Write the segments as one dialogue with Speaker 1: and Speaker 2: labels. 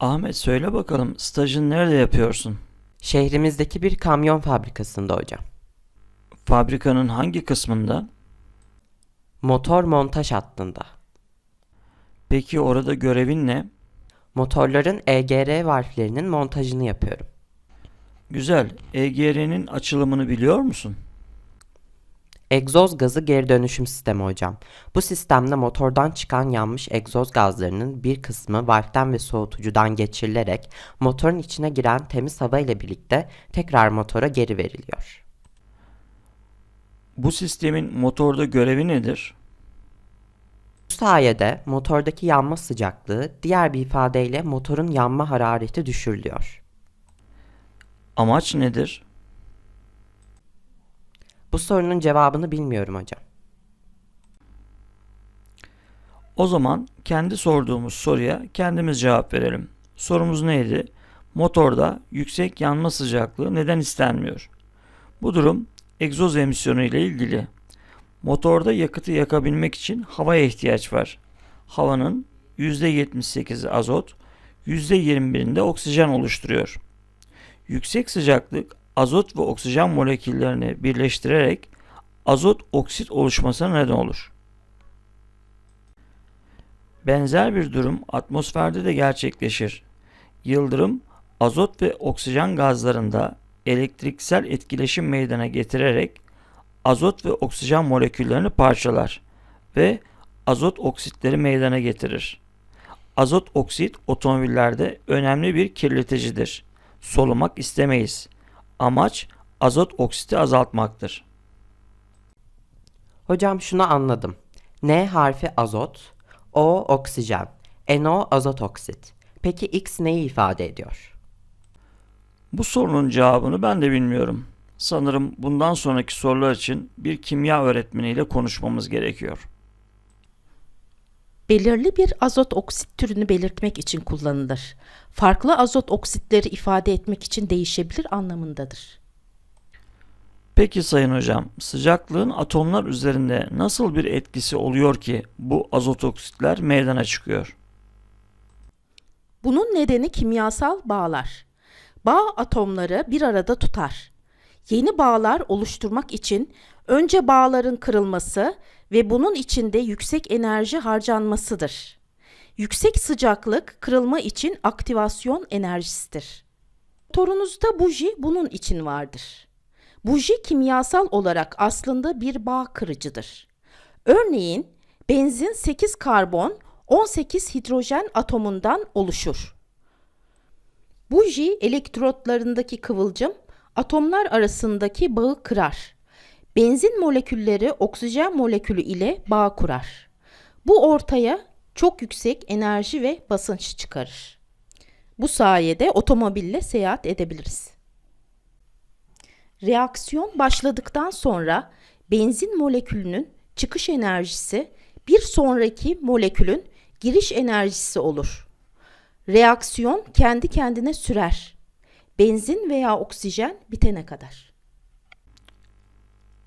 Speaker 1: Ahmet söyle bakalım stajını nerede yapıyorsun?
Speaker 2: Şehrimizdeki bir kamyon fabrikasında hocam.
Speaker 1: Fabrikanın hangi kısmında?
Speaker 2: Motor montaj hattında.
Speaker 1: Peki orada görevin ne?
Speaker 2: Motorların EGR valflerinin montajını yapıyorum.
Speaker 1: Güzel. EGR'nin açılımını biliyor musun?
Speaker 2: Egzoz gazı geri dönüşüm sistemi hocam. Bu sistemde motordan çıkan yanmış egzoz gazlarının bir kısmı valften ve soğutucudan geçirilerek motorun içine giren temiz hava ile birlikte tekrar motora geri veriliyor.
Speaker 1: Bu sistemin motorda görevi nedir?
Speaker 2: Bu sayede motordaki yanma sıcaklığı diğer bir ifadeyle motorun yanma harareti düşürülüyor.
Speaker 1: Amaç nedir?
Speaker 2: Bu sorunun cevabını bilmiyorum hocam.
Speaker 1: O zaman kendi sorduğumuz soruya kendimiz cevap verelim. Sorumuz neydi? Motorda yüksek yanma sıcaklığı neden istenmiyor? Bu durum egzoz emisyonu ile ilgili. Motorda yakıtı yakabilmek için havaya ihtiyaç var. Havanın %78'i azot, %21'inde oksijen oluşturuyor. Yüksek sıcaklık azot ve oksijen moleküllerini birleştirerek azot oksit oluşmasına neden olur. Benzer bir durum atmosferde de gerçekleşir. Yıldırım azot ve oksijen gazlarında elektriksel etkileşim meydana getirerek azot ve oksijen moleküllerini parçalar ve azot oksitleri meydana getirir. Azot oksit otomobillerde önemli bir kirleticidir. Solumak istemeyiz. Amaç azot oksiti azaltmaktır.
Speaker 2: Hocam şunu anladım. N harfi azot, O oksijen, NO azot oksit. Peki X neyi ifade ediyor?
Speaker 1: Bu sorunun cevabını ben de bilmiyorum. Sanırım bundan sonraki sorular için bir kimya öğretmeniyle konuşmamız gerekiyor.
Speaker 3: Belirli bir azot oksit türünü belirtmek için kullanılır. Farklı azot oksitleri ifade etmek için değişebilir anlamındadır.
Speaker 1: Peki sayın hocam, sıcaklığın atomlar üzerinde nasıl bir etkisi oluyor ki bu azot oksitler meydana çıkıyor?
Speaker 3: Bunun nedeni kimyasal bağlar. Bağ atomları bir arada tutar. Yeni bağlar oluşturmak için önce bağların kırılması ve bunun içinde yüksek enerji harcanmasıdır. Yüksek sıcaklık kırılma için aktivasyon enerjisidir. Motorunuzda buji bunun için vardır. Buji kimyasal olarak aslında bir bağ kırıcıdır. Örneğin benzin 8 karbon 18 hidrojen atomundan oluşur. Buji elektrotlarındaki kıvılcım atomlar arasındaki bağı kırar. Benzin molekülleri oksijen molekülü ile bağ kurar. Bu ortaya çok yüksek enerji ve basınç çıkarır. Bu sayede otomobille seyahat edebiliriz. Reaksiyon başladıktan sonra benzin molekülünün çıkış enerjisi bir sonraki molekülün giriş enerjisi olur. Reaksiyon kendi kendine sürer. Benzin veya oksijen bitene kadar.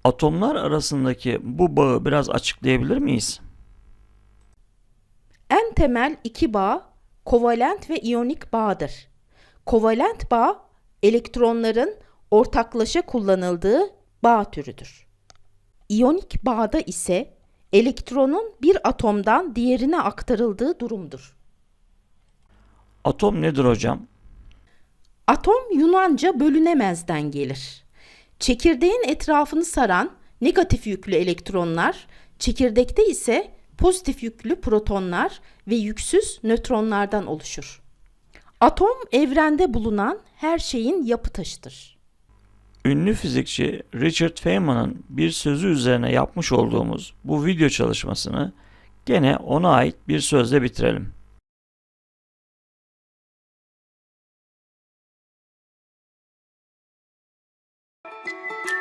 Speaker 1: Atomlar arasındaki bu bağı biraz açıklayabilir miyiz?
Speaker 3: En temel iki bağ kovalent ve iyonik bağdır. Kovalent bağ elektronların ortaklaşa kullanıldığı bağ türüdür. İyonik bağda ise elektronun bir atomdan diğerine aktarıldığı durumdur.
Speaker 1: Atom nedir hocam?
Speaker 3: Atom Yunanca bölünemezden gelir. Çekirdeğin etrafını saran negatif yüklü elektronlar, çekirdekte ise pozitif yüklü protonlar ve yüksüz nötronlardan oluşur. Atom evrende bulunan her şeyin yapı taşıdır.
Speaker 1: Ünlü fizikçi Richard Feynman'ın bir sözü üzerine yapmış olduğumuz bu video çalışmasını gene ona ait bir sözle bitirelim. Thank you.